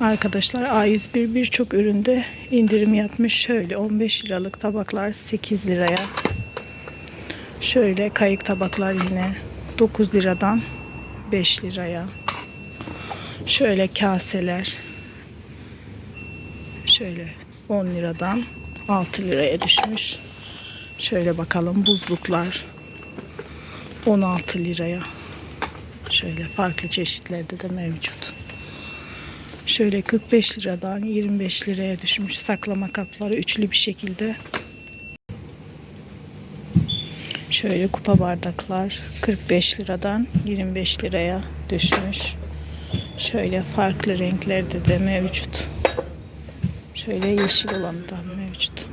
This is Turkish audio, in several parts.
Arkadaşlar A101 birçok üründe indirim yapmış. Şöyle 15 liralık tabaklar 8 liraya. Şöyle kayık tabaklar yine 9 liradan 5 liraya. Şöyle kaseler şöyle 10 liradan 6 liraya düşmüş. Şöyle bakalım buzluklar 16 liraya. Şöyle farklı çeşitlerde de mevcut. Şöyle 45 liradan 25 liraya düşmüş saklama kapları üçlü bir şekilde. Şöyle kupa bardaklar 45 liradan 25 liraya düşmüş. Şöyle farklı renklerde de mevcut. Şöyle yeşil olan da mevcut.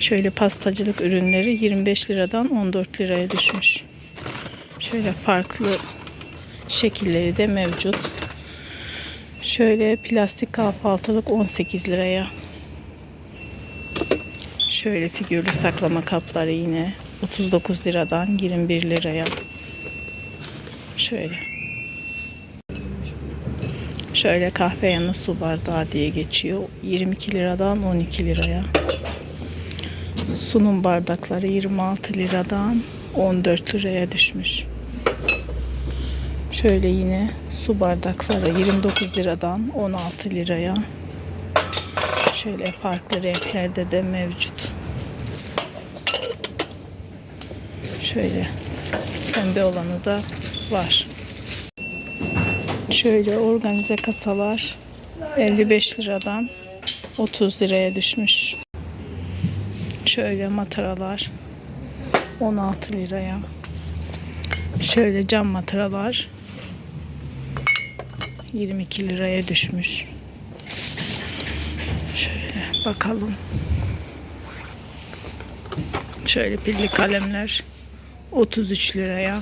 Şöyle pastacılık ürünleri 25 liradan 14 liraya düşmüş. Şöyle farklı şekilleri de mevcut. Şöyle plastik kahvaltılık 18 liraya. Şöyle figürlü saklama kapları yine 39 liradan 21 liraya. Şöyle. Şöyle kahve yanı su bardağı diye geçiyor. 22 liradan 12 liraya. Sunum bardakları 26 liradan 14 liraya düşmüş. Şöyle yine su bardakları 29 liradan 16 liraya. Şöyle farklı renklerde de mevcut. Şöyle pembe olanı da var. Şöyle organize kasalar 55 liradan 30 liraya düşmüş. Şöyle mataralar 16 liraya. Şöyle cam mataralar 22 liraya düşmüş. Şöyle bakalım. Şöyle pilli kalemler 33 liraya.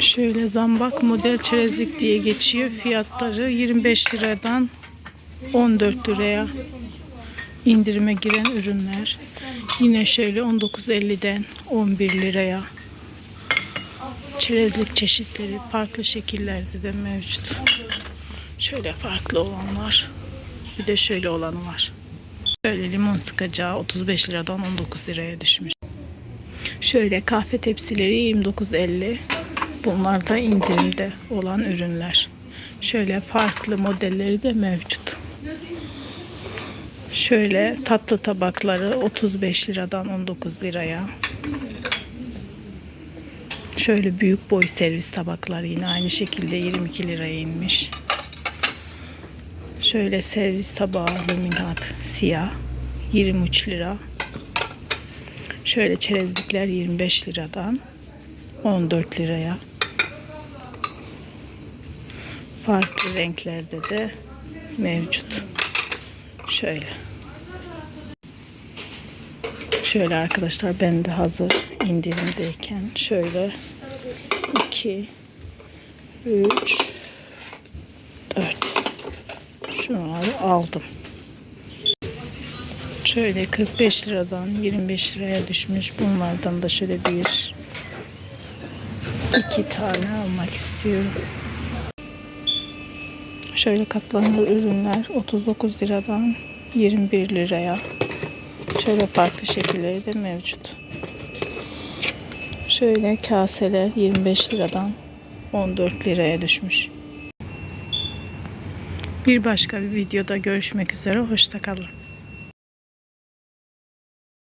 Şöyle zambak model çerezlik diye geçiyor. Fiyatları 25 liradan 14 liraya indirime giren ürünler. Yine şöyle 19.50'den 11 liraya. Çerezlik çeşitleri farklı şekillerde de mevcut. Şöyle farklı olanlar. Bir de şöyle olanı var. Şöyle limon sıkacağı 35 liradan 19 liraya düşmüş. Şöyle kahve tepsileri 29.50. Bunlar da indirimde olan ürünler. Şöyle farklı modelleri de mevcut. Şöyle tatlı tabakları 35 liradan 19 liraya. Şöyle büyük boy servis tabakları yine aynı şekilde 22 liraya inmiş. Şöyle servis tabağı laminat siyah 23 lira. Şöyle çerezlikler 25 liradan 14 liraya. Farklı renklerde de mevcut. Şöyle. Şöyle arkadaşlar ben de hazır indirimdeyken şöyle 2 3 4 şunları aldım. Şöyle 45 liradan 25 liraya düşmüş. Bunlardan da şöyle bir iki tane almak istiyorum. Şöyle katlanır ürünler 39 liradan 21 liraya. Şöyle farklı şekilleri de mevcut. Şöyle kaseler 25 liradan 14 liraya düşmüş. Bir başka bir videoda görüşmek üzere. Hoşçakalın.